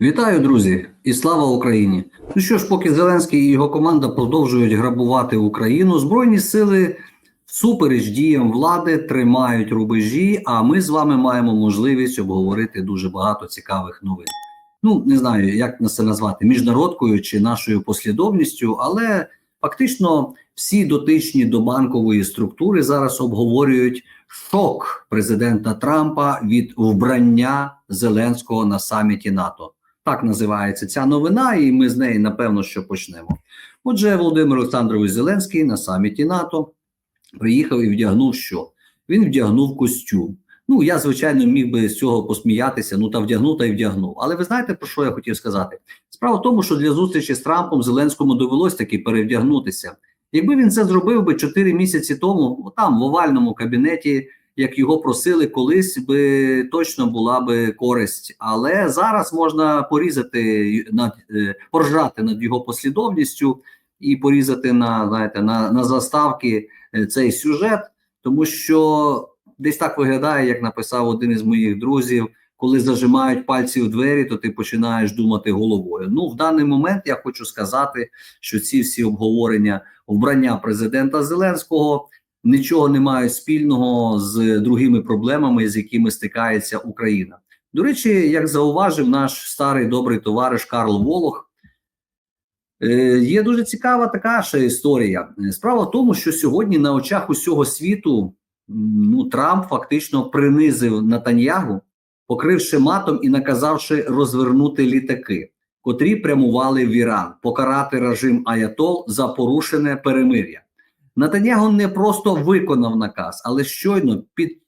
Вітаю, друзі, і слава Україні! Ну що ж, поки Зеленський і його команда продовжують грабувати Україну, збройні сили всупереч діям влади тримають рубежі. А ми з вами маємо можливість обговорити дуже багато цікавих новин. Ну не знаю, як це назвати міжнародкою чи нашою послідовністю, але фактично всі дотичні до банкової структури зараз обговорюють шок президента Трампа від вбрання Зеленського на саміті НАТО. Так називається ця новина, і ми з неї напевно що почнемо. Отже, Володимир Олександрович Зеленський на саміті НАТО приїхав і вдягнув що? Він вдягнув костюм. Ну, я, звичайно, міг би з цього посміятися, ну та вдягнув та й вдягнув. Але ви знаєте, про що я хотів сказати? Справа в тому, що для зустрічі з Трампом Зеленському довелось таки перевдягнутися. Якби він це зробив би 4 місяці тому, там в овальному кабінеті, як його просили, колись би точно була би користь. Але зараз можна порізати над е, поржати над його послідовністю і порізати на знаєте на, на заставки е, цей сюжет, тому що десь так виглядає, як написав один із моїх друзів. Коли зажимають пальці в двері, то ти починаєш думати головою. Ну, в даний момент я хочу сказати, що ці всі обговорення вбрання президента Зеленського нічого не мають спільного з другими проблемами, з якими стикається Україна. До речі, як зауважив наш старий добрий товариш Карл Волох, е, є дуже цікава така ще історія. Справа в тому, що сьогодні на очах усього світу ну, Трамп фактично принизив Натаньягу, покривши матом і наказавши розвернути літаки, котрі прямували в Іран, покарати режим Аятол за порушене перемир'я. Натаньягу не просто виконав наказ, але щойно під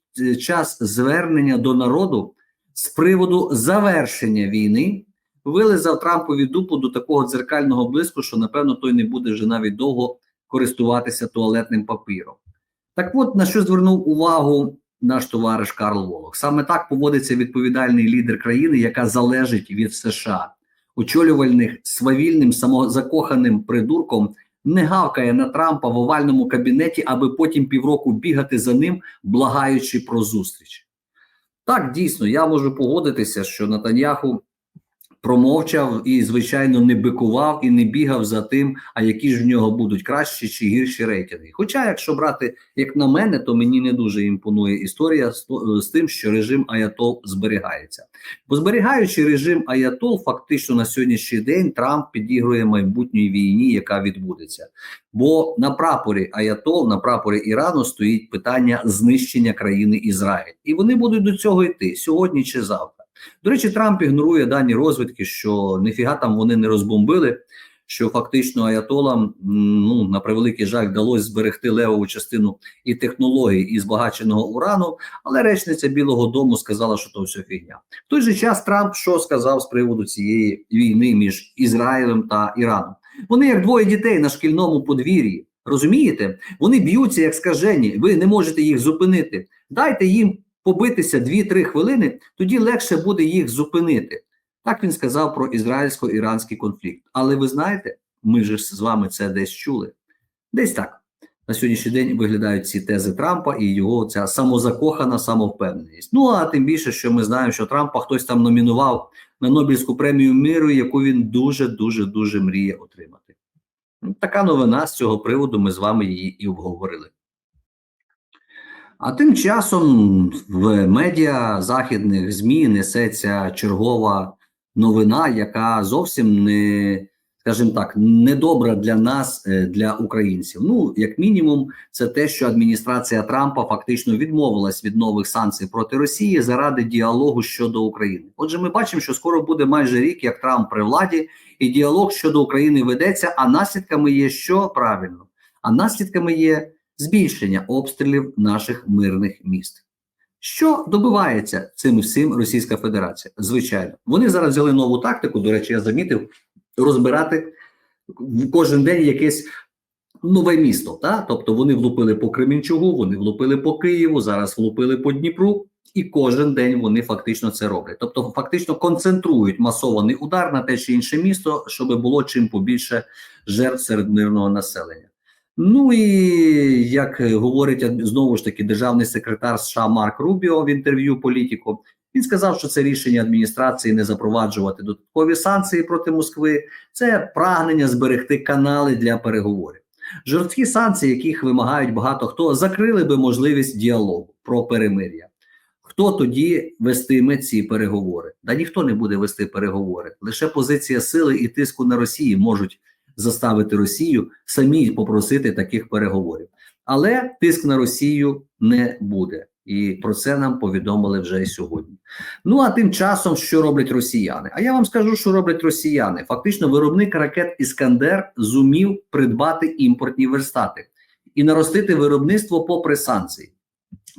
час звернення до народу з приводу завершення війни вилизав Трампові дупу до такого дзеркального блиску, що напевно той не буде вже навіть довго користуватися туалетним папіром. Так от на що звернув увагу наш товариш Карл Волох. Саме так поводиться відповідальний лідер країни, яка залежить від США, очолювальних свавільним самозакоханим придурком не гавкає на Трампа в овальному кабінеті, аби потім півроку бігати за ним, благаючи про зустріч. Так, дійсно, я можу погодитися, що Натаньяху промовчав і, звичайно, не бикував і не бігав за тим, а які ж в нього будуть кращі чи гірші рейтинги. Хоча, якщо брати, як на мене, то мені не дуже імпонує історія з, з тим, що режим Аятол зберігається. Бо зберігаючи режим Аятол, фактично на сьогоднішній день Трамп підігрує майбутній війні, яка відбудеться. Бо на прапорі Аятол, на прапорі Ірану стоїть питання знищення країни Ізраїль, і вони будуть до цього йти сьогодні чи завтра. До речі, Трамп ігнорує дані розвідки, що ніфіга там вони не розбомбили. Що фактично Аятолам ну на превеликий жаль вдалося зберегти левову частину і технологій і збагаченого урану, але речниця Білого Дому сказала, що то все фігня. В той же час Трамп що сказав з приводу цієї війни між Ізраїлем та Іраном? Вони як двоє дітей на шкільному подвір'ї. Розумієте? Вони б'ються як скажені. Ви не можете їх зупинити. Дайте їм побитися 2-3 хвилини, тоді легше буде їх зупинити. Так він сказав про ізраїльсько-іранський конфлікт. Але ви знаєте, ми ж з вами це десь чули. Десь так. На сьогоднішній день виглядають ці тези Трампа і його ця самозакохана самовпевненість. Ну а тим більше, що ми знаємо, що Трампа хтось там номінував на Нобелівську премію миру, яку він дуже дуже дуже мріє отримати. Така новина з цього приводу. Ми з вами її і обговорили. А тим часом в медіа західних ЗМІ несеться чергова новина, яка зовсім не, скажімо так, недобра для нас, е, для українців. Ну, як мінімум, це те, що адміністрація Трампа фактично відмовилась від нових санкцій проти Росії заради діалогу щодо України. Отже, ми бачимо, що скоро буде майже рік, як Трамп при владі, і діалог щодо України ведеться. А наслідками є що правильно? А наслідками є збільшення обстрілів наших мирних міст. Що добивається цим всім Російська Федерація? Звичайно, вони зараз взяли нову тактику. До речі, я замітив розбирати кожен день якесь нове місто. Та? Тобто вони влупили по Кремінчугу, вони влупили по Києву, зараз влупили по Дніпру, і кожен день вони фактично це роблять. Тобто, фактично концентрують масований удар на те чи інше місто, щоб було чим побільше жертв серед мирного населення. Ну і як говорить знову ж таки державний секретар США Марк Рубіо в інтерв'ю політику, Він сказав, що це рішення адміністрації не запроваджувати додаткові санкції проти Москви. Це прагнення зберегти канали для переговорів. Жорсткі санкції, яких вимагають багато хто, закрили би можливість діалогу про перемир'я. Хто тоді вестиме ці переговори? Да ніхто не буде вести переговори. Лише позиція сили і тиску на Росії можуть заставити Росію самі попросити таких переговорів. Але тиск на Росію не буде. І про це нам повідомили вже сьогодні. Ну а тим часом, що роблять росіяни? А я вам скажу, що роблять росіяни. Фактично, виробник ракет Іскандер зумів придбати імпортні верстати і наростити виробництво попри санкції.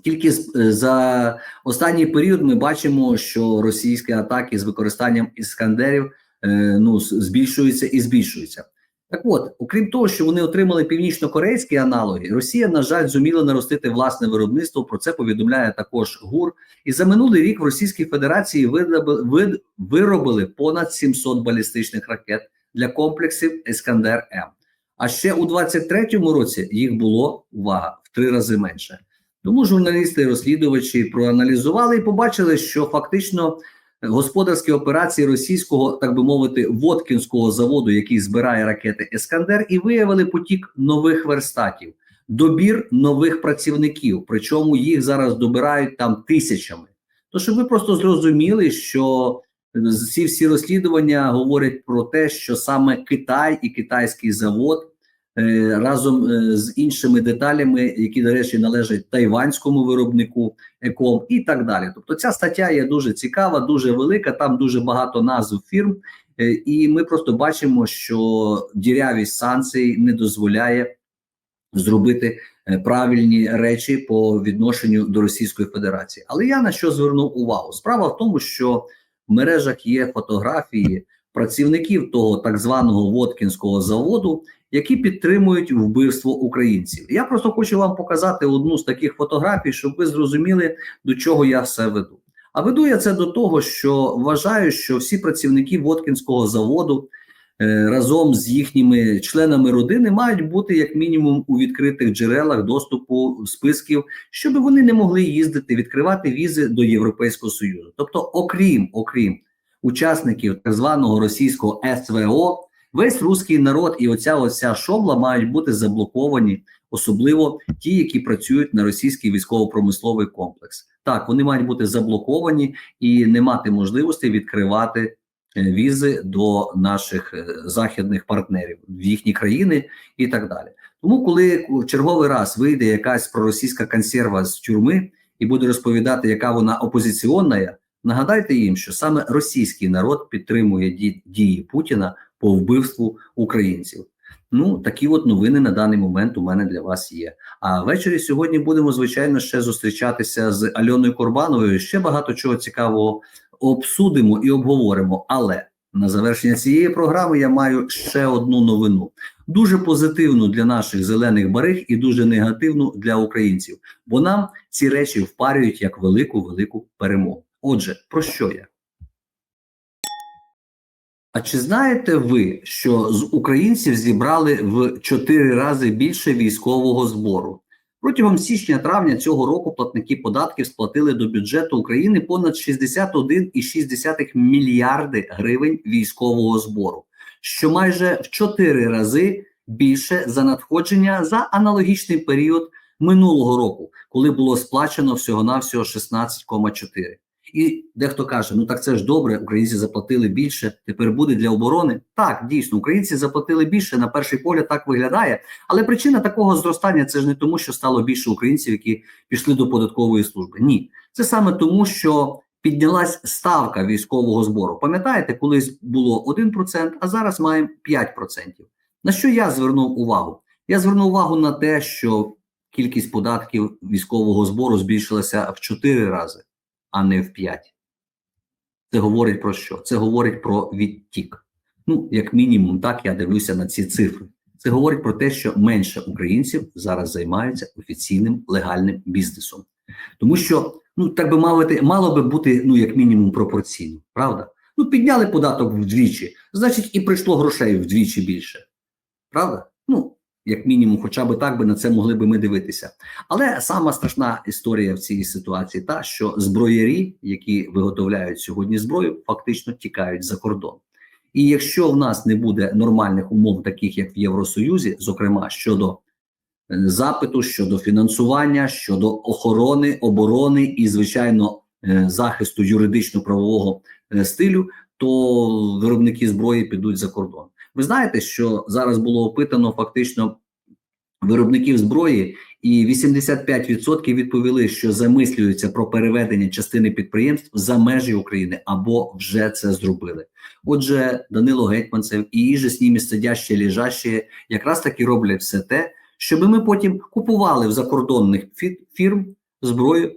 Тільки е, за останній період ми бачимо, що російські атаки з використанням іскандерів е, ну, збільшуються і збільшуються. Так от, окрім того, що вони отримали північно-корейські аналоги, Росія, на жаль, зуміла наростити власне виробництво. Про це повідомляє також ГУР. І за минулий рік в Російській Федерації виробили понад 700 балістичних ракет для комплексів Іскандер М. А ще у 23-му році їх було увага в три рази менше. Тому журналісти і розслідувачі проаналізували і побачили, що фактично господарські операції російського, так би мовити, Воткінського заводу, який збирає ракети Ескандер, і виявили потік нових верстатів, добір нових працівників. Причому їх зараз добирають там тисячами. То щоб ви просто зрозуміли, що ці всі розслідування говорять про те, що саме Китай і китайський завод е, разом е, з іншими деталями, які, до речі, належать тайванському виробнику еком і так далі. Тобто, ця стаття є дуже цікава, дуже велика. Там дуже багато назв фірм, е, і ми просто бачимо, що дірявість санкцій не дозволяє зробити е, правильні речі по відношенню до Російської Федерації. Але я на що звернув увагу? Справа в тому, що в мережах є фотографії працівників того так званого Воткінського заводу, які підтримують вбивство українців. Я просто хочу вам показати одну з таких фотографій, щоб ви зрозуміли, до чого я все веду. А веду я це до того, що вважаю, що всі працівники Воткінського заводу е, разом з їхніми членами родини мають бути як мінімум у відкритих джерелах доступу списків, щоб вони не могли їздити, відкривати візи до Європейського Союзу. Тобто, окрім окрім учасників так званого російського СВО, весь руський народ і оця оця шобла мають бути заблоковані, особливо ті, які працюють на російський військово-промисловий комплекс. Так, вони мають бути заблоковані і не мати можливості відкривати е, візи до наших е, західних партнерів в їхні країни і так далі. Тому, коли в черговий раз вийде якась проросійська консерва з тюрми і буде розповідати, яка вона опозиціонна, нагадайте їм, що саме російський народ підтримує дії Путіна по вбивству українців. Ну, такі от новини на даний момент у мене для вас є. А ввечері сьогодні будемо, звичайно, ще зустрічатися з Альоною Корбановою. Ще багато чого цікавого обсудимо і обговоримо. Але на завершення цієї програми я маю ще одну новину. Дуже позитивну для наших зелених бариг і дуже негативну для українців, бо нам ці речі впарюють як велику велику перемогу. Отже, про що я? А чи знаєте ви, що з українців зібрали в 4 рази більше військового збору? Протягом січня-травня цього року платники податків сплатили до бюджету України понад 61,6 мільярди гривень військового збору, що майже в 4 рази більше за надходження за аналогічний період минулого року, коли було сплачено всього-навсього 16,4. І дехто каже: ну так це ж добре, українці заплатили більше. Тепер буде для оборони. Так, дійсно, українці заплатили більше. На перший погляд так виглядає. Але причина такого зростання це ж не тому, що стало більше українців, які пішли до податкової служби. Ні, це саме тому, що піднялась ставка військового збору. Пам'ятаєте, колись було 1%, а зараз маємо 5%. На що я звернув увагу? Я звернув увагу на те, що кількість податків військового збору збільшилася в 4 рази а не в 5. Це говорить про що? Це говорить про відтік. Ну, як мінімум, так я дивлюся на ці цифри. Це говорить про те, що менше українців зараз займаються офіційним легальним бізнесом. Тому що, ну так би мовити, мало би бути ну як мінімум пропорційно, правда? Ну, підняли податок вдвічі, значить, і прийшло грошей вдвічі більше. Правда? Ну, як мінімум, хоча б так би на це могли би ми дивитися. Але сама страшна історія в цій ситуації та що зброярі, які виготовляють сьогодні зброю, фактично тікають за кордон. І якщо в нас не буде нормальних умов, таких як в Євросоюзі, зокрема щодо е, запиту, щодо фінансування, щодо охорони, оборони і, звичайно, е, захисту юридично-правового е, стилю, то виробники зброї підуть за кордон. Ви знаєте, що зараз було опитано фактично виробників зброї, і 85% відповіли, що замислюються про переведення частини підприємств за межі України або вже це зробили. Отже, Данило Гетьманцев і іже ними сидящі лежащі якраз таки роблять все те, щоб ми потім купували в закордонних фі- фірм зброю.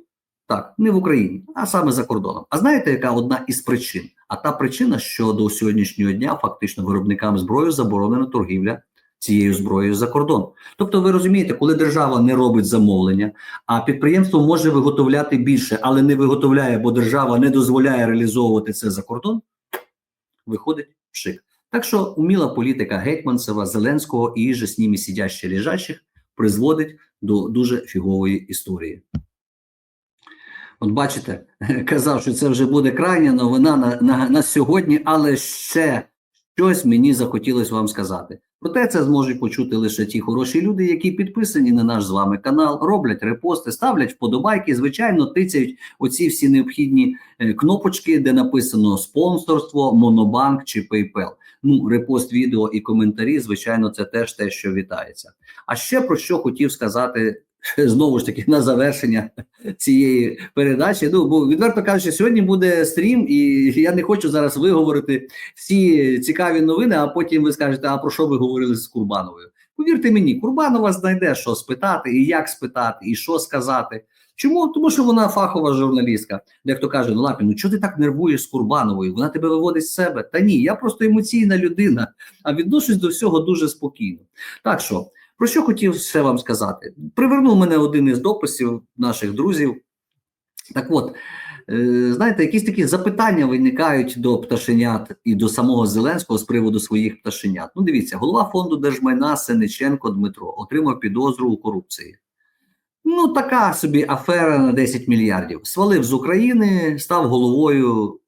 Так, не в Україні, а саме за кордоном. А знаєте, яка одна із причин? А та причина, що до сьогоднішнього дня фактично виробникам зброї заборонена торгівля цією зброєю за кордон. Тобто, ви розумієте, коли держава не робить замовлення, а підприємство може виготовляти більше, але не виготовляє, бо держава не дозволяє реалізовувати це за кордон, виходить пшик. Так що уміла політика Гетьманцева, Зеленського і же з ними сидящих лежачих призводить до дуже фігової історії. От бачите, казав, що це вже буде крайня новина на, на, на сьогодні, але ще щось мені захотілося вам сказати. Проте це зможуть почути лише ті хороші люди, які підписані на наш з вами канал, роблять репости, ставлять вподобайки, звичайно, тицяють оці всі необхідні е, кнопочки, де написано спонсорство, Монобанк чи PayPal. Ну, репост відео і коментарі, звичайно, це теж те, що вітається. А ще про що хотів сказати знову ж таки на завершення цієї передачі. Ну бо відверто кажучи, сьогодні буде стрім, і я не хочу зараз виговорити всі цікаві новини. А потім ви скажете, а про що ви говорили з Курбановою? Повірте мені, Курбанова знайде, що спитати, і як спитати, і що сказати. Чому? Тому що вона фахова журналістка. Дехто каже: ну Лапін, ну чого ти так нервуєш з Курбановою? Вона тебе виводить з себе. Та ні, я просто емоційна людина, а відношусь до всього дуже спокійно. Так що. Про що хотів ще вам сказати? Привернув мене один із дописів наших друзів. Так от, е, знаєте, якісь такі запитання виникають до пташенят і до самого Зеленського з приводу своїх пташенят. Ну, дивіться, голова фонду держмайна Сениченко Дмитро отримав підозру у корупції. Ну, така собі афера на 10 мільярдів. Свалив з України, став головою,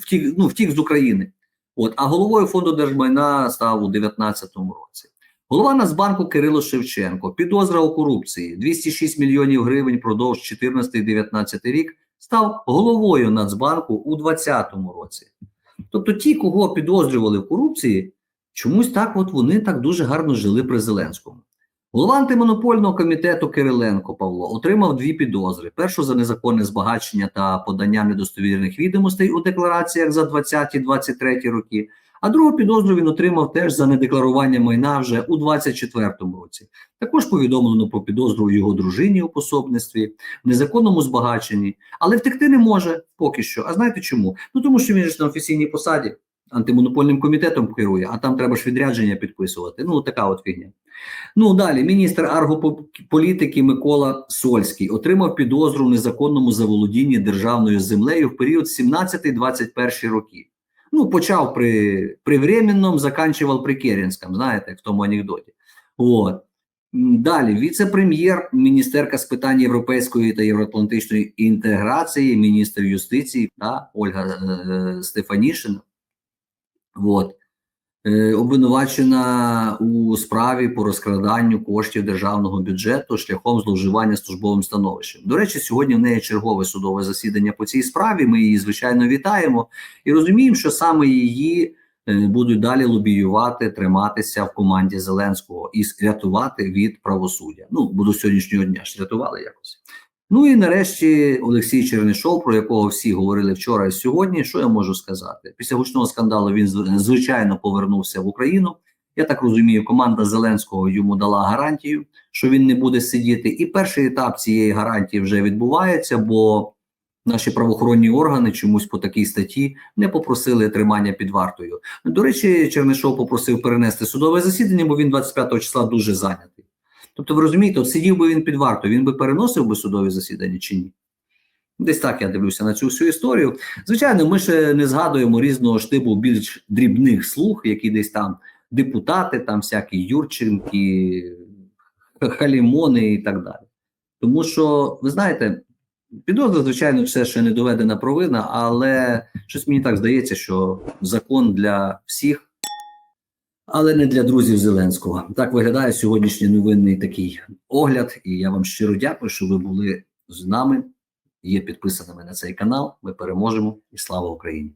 втік, ну, втік з України. От, а головою фонду держмайна став у 2019 році. Голова Нацбанку Кирило Шевченко, підозра у корупції 206 мільйонів гривень продовж 14-19 рік, став головою Нацбанку у 2020 році. Тобто, ті, кого підозрювали в корупції, чомусь так от вони так дуже гарно жили при Зеленському. Голова антимонопольного комітету Кириленко Павло отримав дві підозри: першу за незаконне збагачення та подання недостовірних відомостей у деклараціях за 20-23 роки. А другу підозру він отримав теж за недекларування майна вже у 24-му році. Також повідомлено про підозру його дружині у пособництві, в незаконному збагаченні, але втекти не може поки що. А знаєте чому? Ну тому що він ж на офіційній посаді антимонопольним комітетом керує, а там треба ж відрядження підписувати. Ну така от фігня. Ну далі міністр аргополітики Микола Сольський отримав підозру в незаконному заволодінні державною землею в період 17-21 роки. Ну, почав при при Временном, заканчивав при Керенському, знаєте, як в тому анекдоті. От. Далі, віце-прем'єр, міністерка з питань європейської та євроатлантичної інтеграції, міністр юстиції да, Ольга е, Стефанішина. От. Е, обвинувачена у справі по розкраданню коштів державного бюджету шляхом зловживання службовим становищем. До речі, сьогодні в неї чергове судове засідання по цій справі. Ми її звичайно вітаємо і розуміємо, що саме її е, будуть далі лобіювати, триматися в команді Зеленського і рятувати від правосуддя. Ну буду сьогоднішнього дня ж рятували якось. Ну і нарешті Олексій Чернишов, про якого всі говорили вчора і сьогодні. Що я можу сказати? Після гучного скандалу він звичайно повернувся в Україну. Я так розумію, команда Зеленського йому дала гарантію, що він не буде сидіти. І перший етап цієї гарантії вже відбувається, бо наші правоохоронні органи чомусь по такій статті не попросили тримання під вартою. До речі, Чернишов попросив перенести судове засідання, бо він 25 числа дуже зайнятий. Тобто, ви розумієте, сидів би він під вартою, він би переносив би судові засідання чи ні? Десь так я дивлюся на цю всю історію. Звичайно, ми ще не згадуємо різного штибу більш дрібних слуг, які десь там депутати, там всякі Юрченки, Халімони і так далі. Тому що, ви знаєте, підозра, звичайно, все ще не доведена провина, але щось мені так здається, що закон для всіх, але не для друзів Зеленського. Так виглядає сьогоднішній новинний такий огляд. І я вам щиро дякую, що ви були з нами. Є підписаними на цей канал. Ми переможемо і слава Україні!